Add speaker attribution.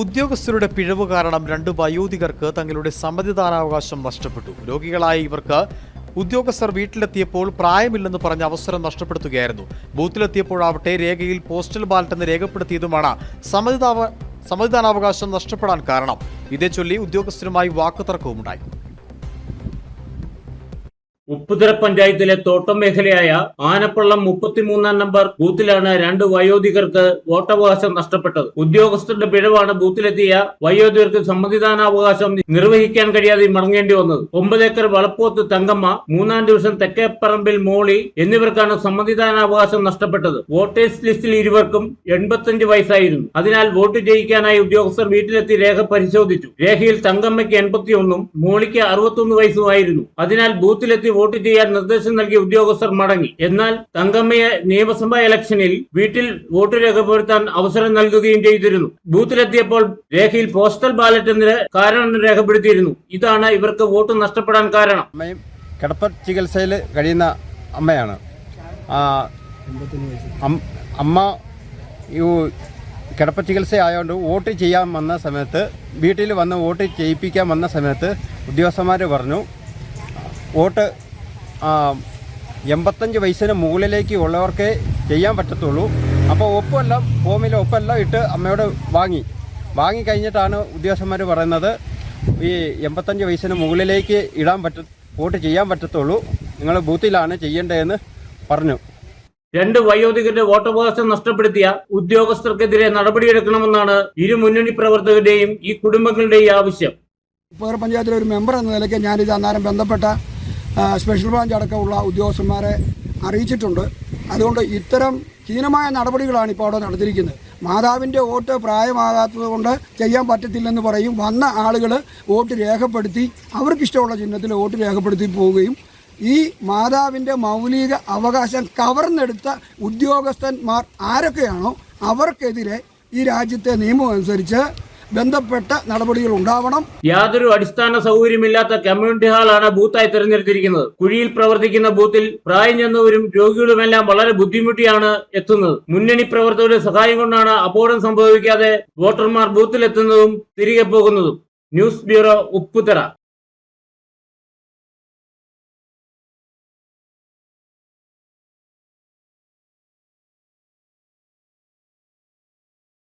Speaker 1: ഉദ്യോഗസ്ഥരുടെ പിഴവ് കാരണം രണ്ട് വയോധികർക്ക് തങ്ങളുടെ സമ്മതിദാനാവകാശം നഷ്ടപ്പെട്ടു. രോഗികളായ ഇവർക്ക് ഉദ്യോഗസ്ഥർ വീട്ടിലെത്തിയപ്പോൾ പ്രായമില്ലെന്ന് പറഞ്ഞ അവസരം നഷ്ടപ്പെടുത്തുകയായിരുന്നു. ബൂത്തിലെത്തിയപ്പോഴാവട്ടെ രേഖയിൽ പോസ്റ്റൽ ബാലറ്റ് എന്ന് രേഖപ്പെടുത്തിയതുമാണ് സമ്മതിദാവ സമ്മതിദാനാവകാശം നഷ്ടപ്പെടാൻ കാരണം. ഇതേ ചൊല്ലി ഉദ്യോഗസ്ഥരുമായി വാക്കുതർക്കവുമുണ്ടായി.
Speaker 2: ഉപ്പുതര പഞ്ചായത്തിലെ തോട്ടം മേഖലയായ ആനപ്പള്ളം മുപ്പത്തിമൂന്നാം നമ്പർ ബൂത്തിലാണ് രണ്ട് വയോധികർക്ക് വോട്ടവകാശം നഷ്ടപ്പെട്ടത്. ഉദ്യോഗസ്ഥരുടെ പിഴവാണ് ബൂത്തിലെത്തിയ വയോധികർക്ക് സമ്മതിദാനാവകാശം നിർവഹിക്കാൻ കഴിയാതെ മടങ്ങേണ്ടി വന്നത്. ഒമ്പത് ഏക്കർ വളപ്പോത്ത് തങ്കമ്മ മൂന്നാം ദിവസം തെക്കേപ്പറമ്പിൽ മോളി എന്നിവർക്കാണ് സമ്മതിദാനാവകാശം നഷ്ടപ്പെട്ടത്. വോട്ടേഴ്സ് ലിസ്റ്റിൽ ഇരുവർക്കും എൺപത്തിയഞ്ച് വയസ്സായിരുന്നു. അതിനാൽ വോട്ട് ചെയ്യിക്കാനായി ഉദ്യോഗസ്ഥർ വീട്ടിലെത്തി രേഖ പരിശോധിച്ചു. രേഖയിൽ തങ്കമ്മയ്ക്ക് എൺപത്തിയൊന്നും മോളിക്ക് അറുപത്തൊന്ന് വയസ്സുമായിരുന്നു. അതിനാൽ ബൂത്തിലെത്തി വോട്ട് ചെയ്യാൻ നിർദ്ദേശം നൽകിയ ഉദ്യോഗസ്ഥർ മടങ്ങി. എന്നാൽ തങ്കമ്മയെ നിയമസഭാ ഇലക്ഷനിൽ വീട്ടിൽ വോട്ട് രേഖപ്പെടുത്താൻ അവസരം നൽകുകയും ചെയ്തിരുന്നു. ബൂത്തിലെത്തിയപ്പോൾ രേഖയിൽ പോസ്റ്റൽ ബാലറ്റ് എന്ന് കാരണം രേഖപ്പെടുത്തിയിരുന്നു. ഇതാണ് ഇവർക്ക് വോട്ട് നഷ്ടപ്പെടാൻ കാരണം.
Speaker 3: അമ്മയും കിടപ്പ ചികിത്സയിൽ കഴിയുന്ന അമ്മയാണ്. അമ്മ കിടപ്പ ചികിത്സ ആയതുകൊണ്ട് വോട്ട് ചെയ്യാൻ വന്ന സമയത്ത് വീട്ടിൽ വന്ന് വോട്ട് ചെയ്യിപ്പിക്കാൻ വന്ന സമയത്ത് ഉദ്യോഗസ്ഥന്മാർ പറഞ്ഞു വോട്ട് എൺപത്തഞ്ച് വയസ്സിന് മുകളിലേക്ക് ഉള്ളവർക്കേ ചെയ്യാൻ പറ്റത്തുള്ളൂ. അപ്പോൾ ഒപ്പെല്ലാം ഫോമിലെ ഒപ്പെല്ലാം ഇട്ട് അമ്മയോട് വാങ്ങി. വാങ്ങി കഴിഞ്ഞിട്ടാണ് ഉദ്യോഗസ്ഥന്മാർ പറയുന്നത് ഈ എൺപത്തഞ്ച് വയസ്സിന് മുകളിലേക്ക് ഇടാൻ പറ്റ വോട്ട് ചെയ്യാൻ പറ്റത്തുള്ളൂ. നിങ്ങൾ ബൂത്തിലാണ് ചെയ്യേണ്ടതെന്ന് പറഞ്ഞു.
Speaker 2: രണ്ട് വയോധികരുടെ വോട്ടവകാശം നഷ്ടപ്പെടുത്തിയ ഉദ്യോഗസ്ഥർക്കെതിരെ നടപടിയെടുക്കണമെന്നാണ് ഇരു മുന്നണി പ്രവർത്തകരുടെയും ഈ കുടുംബങ്ങളുടെയും ആവശ്യം.
Speaker 4: പഞ്ചായത്തിലെ ഒരു മെമ്പർ എന്ന നിലയ്ക്ക് ഞാനിത് അന്നേരം ബന്ധപ്പെട്ട സ്പെഷ്യൽ ബ്രാഞ്ച് അടക്കമുള്ള ഉദ്യോഗസ്ഥന്മാരെ അറിയിച്ചിട്ടുണ്ട്. അതുകൊണ്ട് ഇത്തരം ഹീനമായ നടപടികളാണ് ഇപ്പോൾ അവിടെ നടത്തിയിരിക്കുന്നത് മാതാവിന്റെ വോട്ട് പ്രായമാകാത്തത് കൊണ്ട് ചെയ്യാൻ പറ്റത്തില്ലെന്ന് പറയും. വന്ന ആളുകൾ വോട്ട് രേഖപ്പെടുത്തി അവർക്കിഷ്ടമുള്ള ചിഹ്നത്തിൽ വോട്ട് രേഖപ്പെടുത്തി പോവുകയും ഈ മാതാവിന്റെ മൗലിക അവകാശം കവർന്നെടുത്ത ഉദ്യോഗസ്ഥന്മാർ ആരൊക്കെയാണോ അവർക്കെതിരെ ഈ രാജ്യത്തെ നിയമം അനുസരിച്ച് ബന്ധപ്പെട്ട നടപടികൾ ഉണ്ടാവണം.
Speaker 2: യാതൊരു അടിസ്ഥാന സൗകര്യമില്ലാത്ത കമ്മ്യൂണിറ്റി ഹാളാണ് ബൂത്തായി തെരഞ്ഞെടുത്തിരിക്കുന്നത്. കുഴിയിൽ പ്രവർത്തിക്കുന്ന ബൂത്തിൽ പ്രായം ചെന്നവരും രോഗികളുമെല്ലാം വളരെ ബുദ്ധിമുട്ടിയാണ് എത്തുന്നത്. മുന്നണി പ്രവർത്തകരുടെ സഹായം കൊണ്ടാണ് അപകടം സംഭവിക്കാതെ വോട്ടർമാർ ബൂത്തിലെത്തുന്നതും തിരികെ പോകുന്നതും. News bureau Upputhara.